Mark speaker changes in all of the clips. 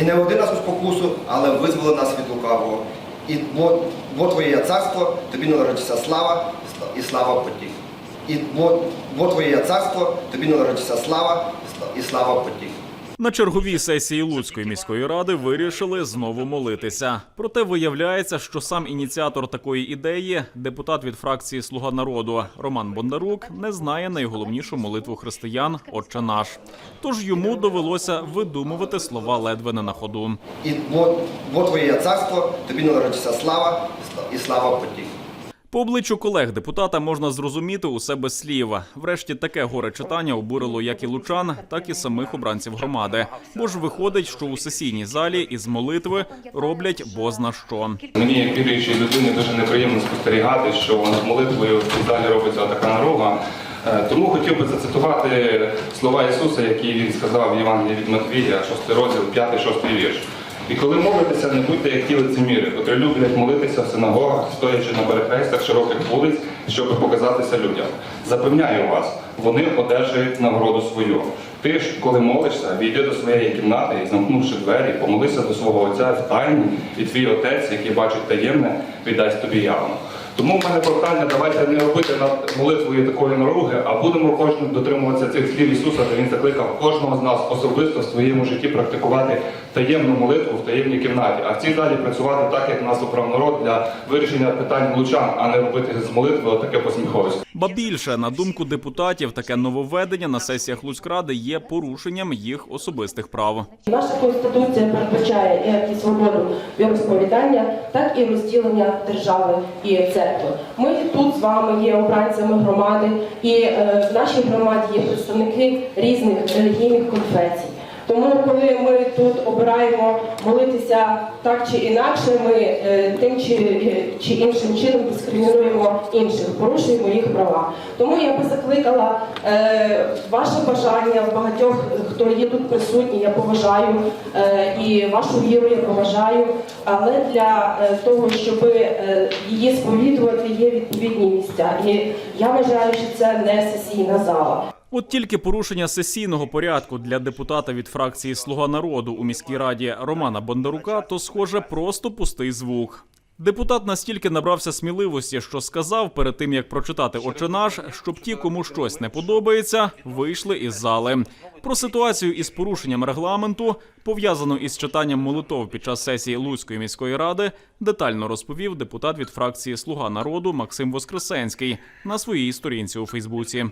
Speaker 1: і не води нас у спокусу, але визволи нас від лукавого. І бо, бо Твоє царство, тобі належиться слава і слава потіх. І бо, бо Твоє царство, тобі належиться слава і слава потіх.
Speaker 2: На черговій сесії Луцької міської ради вирішили знову молитися. Проте виявляється, що сам ініціатор такої ідеї, депутат від фракції Слуга народу Роман Бондарук, не знає найголовнішу молитву християн Отче наш. Тож йому довелося видумувати слова ледве не на ходу.
Speaker 1: І бо, бо Твоє царство, тобі належиться слава і слава потіх.
Speaker 2: По обличчю колег депутата можна зрозуміти усе без слів. Врешті таке горе читання обурило як і лучан, так і самих обранців громади. Бо ж виходить, що у сесійній залі із молитви роблять бозна що.
Speaker 3: Мені, як віруючій людині, дуже неприємно спостерігати, що над молитвою в залі робиться така наруга. Е, Тому хотів би зацитувати слова Ісуса, які він сказав в Євангелії від Матвія, 6 розділ, 5-6 вірш. І коли молитеся, не будьте як ті лицеміри, котрі люблять молитися в синагогах, стоячи на перехрестях широких вулиць, щоб показатися людям. Запевняю вас, вони одержують нагороду свою. Ти ж, коли молишся, війди до своєї кімнати і, замкнувши двері, помолися до свого отця в тайні, і твій отець, який бачить таємне, віддасть тобі явно. Тому в мене прохання, давайте не робити над молитвою такої наруги, а будемо кожен дотримуватися цих слів Ісуса, де Він закликав кожного з нас особисто в своєму житті практикувати таємну молитву в таємній кімнаті, а в цій залі працювати так, як нас обрав народ для вирішення питань лучан, а не робити з молитви таке посміховисько.
Speaker 2: Ба більше, на думку депутатів, таке нововведення на сесіях Луцькради є порушенням їх особистих прав.
Speaker 4: Наша конституція передбачає як і свободу віросповідання, так і розділення держави і церкви. Ми тут з вами є обранцями громади, і е, в нашій громаді є представники різних релігійних конфесій. Тому, коли ми тут обираємо молитися так чи інакше, ми е, тим чи, е, чи іншим чином дискримінуємо інших, порушуємо їх права. Тому я би закликала е, ваше бажання багатьох, хто є тут присутній, я поважаю е, і вашу віру я поважаю. Але для е, того, щоб її сповідувати, є відповідні місця. І я вважаю, що це не сесійна зала.
Speaker 2: От тільки порушення сесійного порядку для депутата від фракції Слуга народу у міській раді Романа Бондарука, то схоже просто пустий звук. Депутат настільки набрався сміливості, що сказав перед тим як прочитати «Отче наш», щоб ті, кому щось не подобається, вийшли із зали. Про ситуацію із порушенням регламенту, пов'язану із читанням молитов під час сесії Луцької міської ради, детально розповів депутат від фракції Слуга народу Максим Воскресенський на своїй сторінці у Фейсбуці.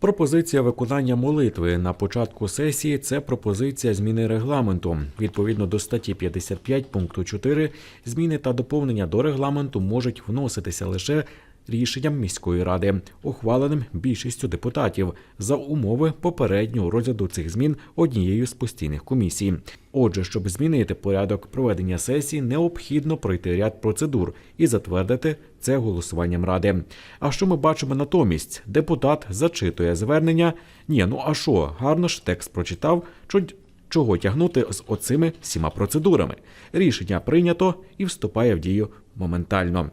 Speaker 5: Пропозиція виконання молитви на початку сесії це пропозиція зміни регламенту. Відповідно до статті 55 пункту 4, зміни та доповнення до регламенту можуть вноситися лише рішенням міської ради, ухваленим більшістю депутатів за умови попереднього розгляду цих змін однією з постійних комісій. Отже, щоб змінити порядок проведення сесії, необхідно пройти ряд процедур і затвердити це голосуванням ради. А що ми бачимо натомість? Депутат зачитує звернення. Ні, ну а що, гарно ж текст прочитав. Чо чого тягнути з оцими всіма процедурами? Рішення прийнято і вступає в дію моментально.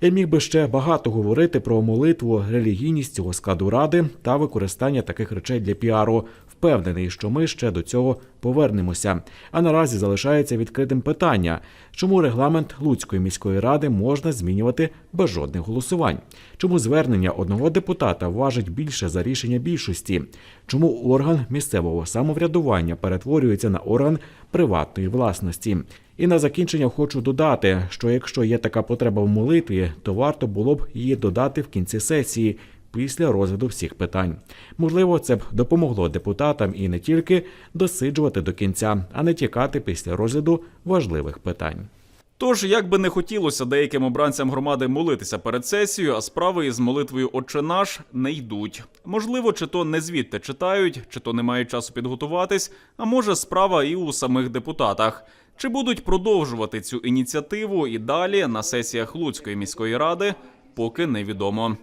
Speaker 5: Я міг би ще багато говорити про молитву, релігійність цього складу ради та використання таких речей для піару. Впевнений, що ми ще до цього повернемося. А наразі залишається відкритим питання, чому регламент Луцької міської ради можна змінювати без жодних голосувань? Чому звернення одного депутата важить більше за рішення більшості? Чому орган місцевого самоврядування перетворюється на орган приватної власності? І на закінчення хочу додати, що якщо є така потреба в молитві, то варто було б її додати в кінці сесії після розгляду всіх питань. Можливо, це б допомогло депутатам і не тільки досиджувати до кінця, а не тікати після розгляду важливих питань.
Speaker 2: Тож, як би не хотілося деяким обранцям громади молитися перед сесією, а справи із молитвою «Отче наш» не йдуть. Можливо, чи то не звідти читають, чи то не мають часу підготуватись, а може справа і у самих депутатах. Чи будуть продовжувати цю ініціативу і далі на сесіях Луцької міської ради, поки невідомо.